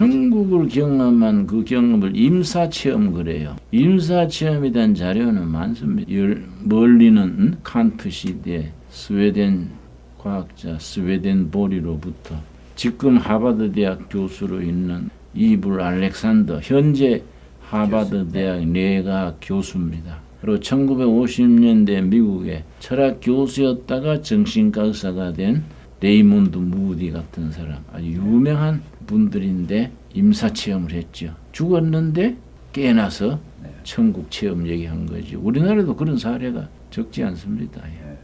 천국을 경험한 그 경험을 임사체험 그래요. 임사체험에 대한 자료는 많습니다. 열- 멀리는 음? 칸트 시대 스웨덴 과학자 스웨덴 보리로부터 지금 하버드 대학 교수로 있는 이불 알렉산더 현재 하버드 대학 내과 교수입니다. 그리고 1950년대 미국의 철학 교수였다가 정신과 의사가 된 레이몬드 무디 같은 사람 아주 유명한 분들인데 임사 체험을 했죠. 죽었는데 깨나서 네. 천국 체험 얘기한 거지. 우리나라도 그런 사례가 적지 않습니다. 예.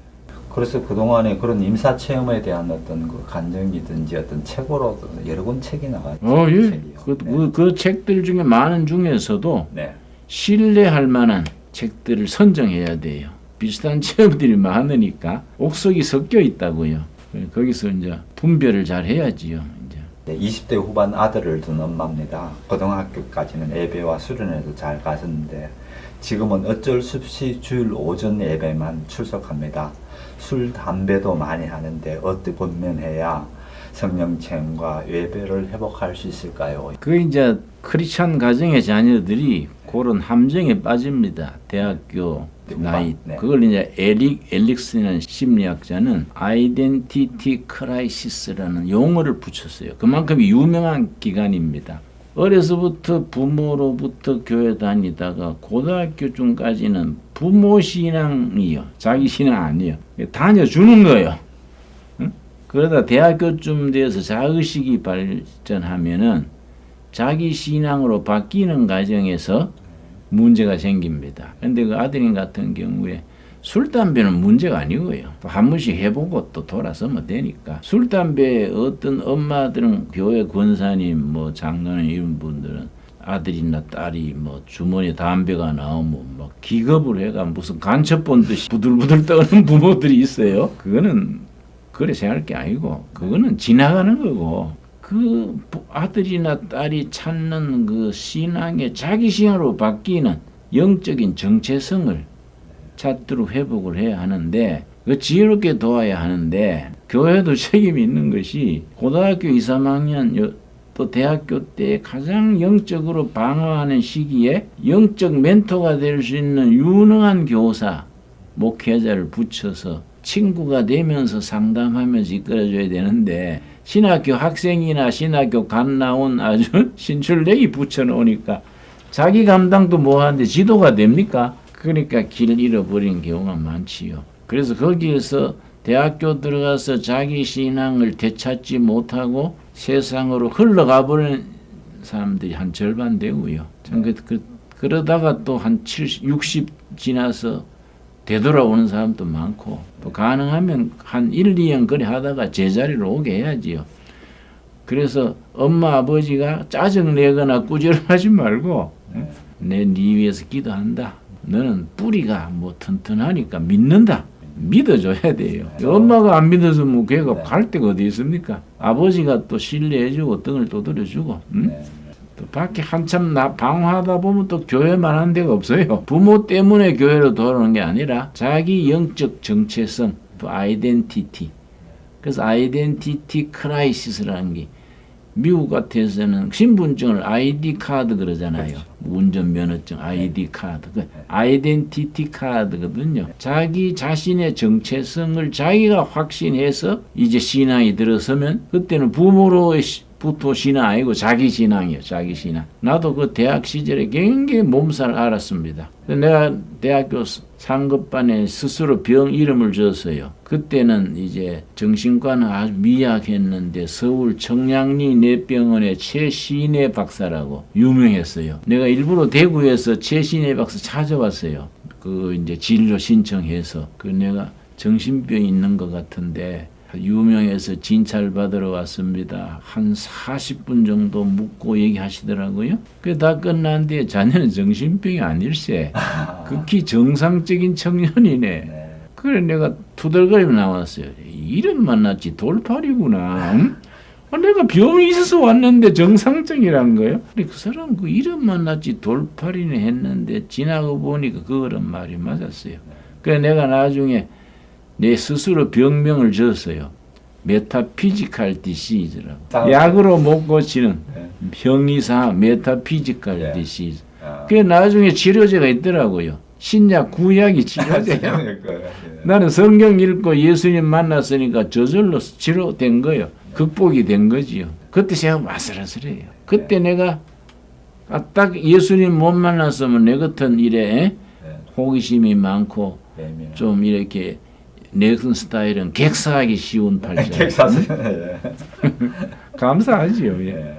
그래서 그동안에 그런 임사 체험에 대한 어떤 그 간증이든지 어떤 책으로 여러 권 책이 나가죠. 어, 예. 그, 네. 그, 그 책들 중에 많은 중에서도 네. 신뢰할 만한 책들을 선정해야 돼요. 비슷한 체험들이 많으니까 옥석이 섞여 있다고요. 거기서 이제 분별을 잘 해야지요. 이제. 네, 20대 후반 아들을 둔 엄마입니다. 고등학교까지는 예배와 수련회도 잘 가셨는데 지금은 어쩔 수 없이 주일 오전 예배만 출석합니다. 술, 담배도 많이 하는데 어떻게 권면해야 성령 체험과 예배를 회복할 수 있을까요? 그 이제 크리스찬 가정의 자녀들이 그런 함정에 빠집니다. 대학교 나이 네. 그걸 이제 에릭 엘릭슨이라는 심리학자는 아이덴티티 크라이시스라는 용어를 붙였어요. 그만큼 유명한 기간입니다. 어려서부터 부모로부터 교회 다니다가 고등학교쯤까지는 부모 신앙이요. 자기 신앙 아니요. 다녀주는 거예요. 응? 그러다 대학교쯤 돼서 자의식이 발전하면은 자기 신앙으로 바뀌는 과정에서 문제가 생깁니다. 근데 그 아드님 같은 경우에 술, 담배는 문제가 아니고요. 또한 번씩 해보고 또 돌아서면 되니까. 술, 담배 어떤 엄마들은 교회 권사님, 뭐 장로님 이런 분들은 아들이나 딸이 뭐 주머니에 담배가 나오면 막 기겁을 해가 무슨 간첩 본 듯이 부들부들 떠는 부모들이 있어요. 그거는 그래 생각할 게 아니고 그거는 지나가는 거고 그 부- 아들이나 딸이 찾는 그 신앙의 자기 신앙으로 바뀌는 영적인 정체성을 찾도록 회복을 해야 하는데 그 지혜롭게 도와야 하는데 교회도 책임이 있는 것이 고등학교 2, 3학년 여- 또 대학교 때 가장 영적으로 방어하는 시기에 영적 멘토가 될 수 있는 유능한 교사 목회자를 붙여서 친구가 되면서 상담하면서 이끌어줘야 되는데 신학교 학생이나 신학교 갓 나온 아주 신출내기 붙여놓으니까 자기 감당도 뭐하는데 지도가 됩니까? 그러니까 길 잃어버린 경우가 많지요. 그래서 거기에서 대학교 들어가서 자기 신앙을 되찾지 못하고 세상으로 흘러가 버리는 사람들이 한 절반 되고요. 참 그, 그, 그러다가 또한 70, 60 지나서 되돌아오는 사람도 많고 또 가능하면 한 1, 2년 그래 하다가 제자리로 오게 해야지요. 그래서 엄마 아버지가 짜증 내거나 꾸지람하지 말고 네. 내네 위해서 기도한다. 너는 뿌리가 뭐 튼튼하니까 믿는다. 믿어줘야 돼요. 엄마가 안 믿어서 뭐 걔가 네. 갈 데가 어디 있습니까? 아버지가 또 신뢰해주고 등을 두드려주고 응? 네. 또 밖에 한참 나 방황하다 보면 또 교회만 한 데가 없어요. 부모 때문에 교회로 돌아오는 게 아니라 자기 영적 정체성, 또 아이덴티티. 그래서 아이덴티티 크라이시스라는 게 미국 같아서는 신분증을 아이디 카드 그러잖아요. 운전면허증 아이디 카드. 그 아이덴티티 카드거든요. 자기 자신의 정체성을 자기가 확신해서 이제 신앙이 들어서면 그때는 부모로의 시- 부터 신앙 아니고 자기 신앙이에요. 자기 신앙. 나도 그 대학 시절에 굉장히 몸살 알았습니다. 내가 대학교 상급반에 스스로 병 이름을 줬어요. 그때는 이제 정신과는 아주 미약했는데 서울 청량리 내병원의 최신혜 박사라고 유명했어요. 내가 일부러 대구에서 최신혜 박사 찾아왔어요. 그 이제 진료 신청해서 그 내가 정신병이 있는 것 같은데 유명해서 진찰 받으러 왔습니다. 한 40분 정도 묻고 얘기하시더라고요. 그게 다 끝난 뒤에 자네는 정신병이 아닐세. 극히 정상적인 청년이네. 네. 그래 내가 투덜거리며 나왔어요. 이름 만났지 돌팔이구나. 응? 아, 내가 병이 있어서 왔는데 정상적이란 거예요. 근데 그 사람 그 이름 만났지 돌팔이네 했는데 지나고 보니까 그거는 말이 맞았어요. 그래 내가 나중에 내 스스로 병명을 졌어요. 메타피지컬 디시즈라고. 약으로 못 고치는 예. 병이사 메타피지컬 예. 디시즈 아. 그게 나중에 치료제가 있더라고요 신약 구약이 치료제야 그러니까요. 예. 나는 성경 읽고 예수님 만났으니까 저절로 치료된 거예요 극복이 된 거지요 그때 제가 아슬아슬해요 그때 내가 아, 딱 예수님 못 만났으면 내 같은 일에 예. 호기심이 많고. 좀 이렇게 내 같은 스타일은 객사하기 쉬운 팔자 텍사스. 예. 감사하지요 예. 예.